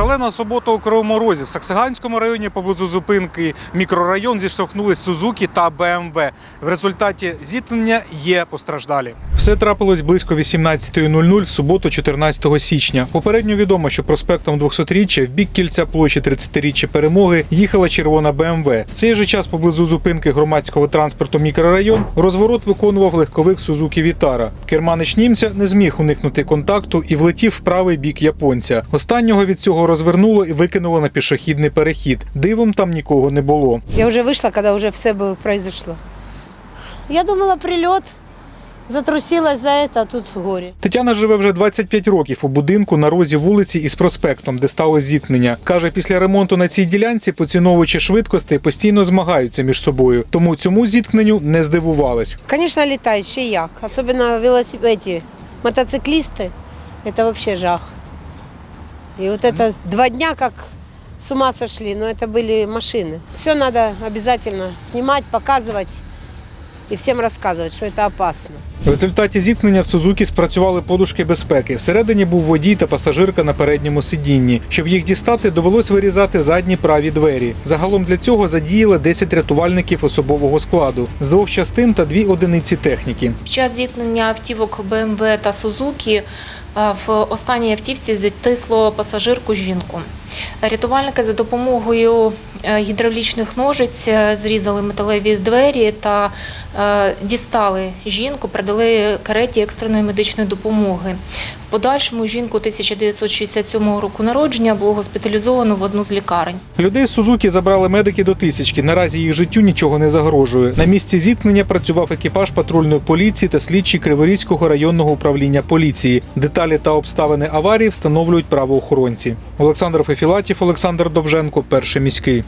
Шалена субота у Кривому. В Саксиганському районі поблизу зупинки мікрорайон зіштовхнулись Сузуки та БМВ. В результаті зіткнення є постраждалі. Все трапилось близько 18.00 в суботу, 14 січня. Попередньо відомо, що проспектом 200-річчя в бік кільця площі 30-річчя перемоги їхала червона БМВ. В цей же час поблизу зупинки громадського транспорту мікрорайон розворот виконував легковик Сузуки Вітара. Керманич німця не зміг уникнути контакту і влетів в правий бік японця. Останнього від цього розвернуло і викинуло на пішохідний перехід. Дивом там нікого не було. Я уже вышла, когда уже все было произошло. Я думала, прилет Затрусилась за это, а тут горе. Тетяна живе вже 25 років у будинку на розі вулиці із проспектом, де сталося зіткнення. Каже, після ремонту на цій ділянці поціновувачі швидкостей постійно змагаються між собою, тому цьому зіткненню не здивувались. Конечно, летают, ще як. Особенно велосипеды, мотоциклисты. Это вообще жах. И вот это два дня как с ума сошли, но это были машины. Все надо обязательно снимать, показывать и всім розказувати, що це опасно. В результаті зіткнення в Сузукі спрацювали подушки безпеки. Всередині був водій та пасажирка на передньому сидінні. Щоб їх дістати, довелось вирізати задні праві двері. Загалом для цього задіяли 10 рятувальників особового складу з двох частин та дві одиниці техніки. Під час зіткнення автівок БМВ та Сузукі в останній автівці затисло пасажирку жінку. Рятувальники за допомогою е, гідравлічних ножиць е, зрізали металеві двері та е, дістали жінку, передали кареті екстреної медичної допомоги. Подальшому жінку 1967 року народження було госпіталізовано в одну з лікарень. Людей з Сузукі забрали медики до тисячки. Наразі їх життю нічого не загрожує. На місці зіткнення працював екіпаж патрульної поліції та слідчі Криворізького районного управління поліції. Деталі та обставини аварії встановлюють правоохоронці. Олександр Фефілатів, Олександр Довженко, перший міський.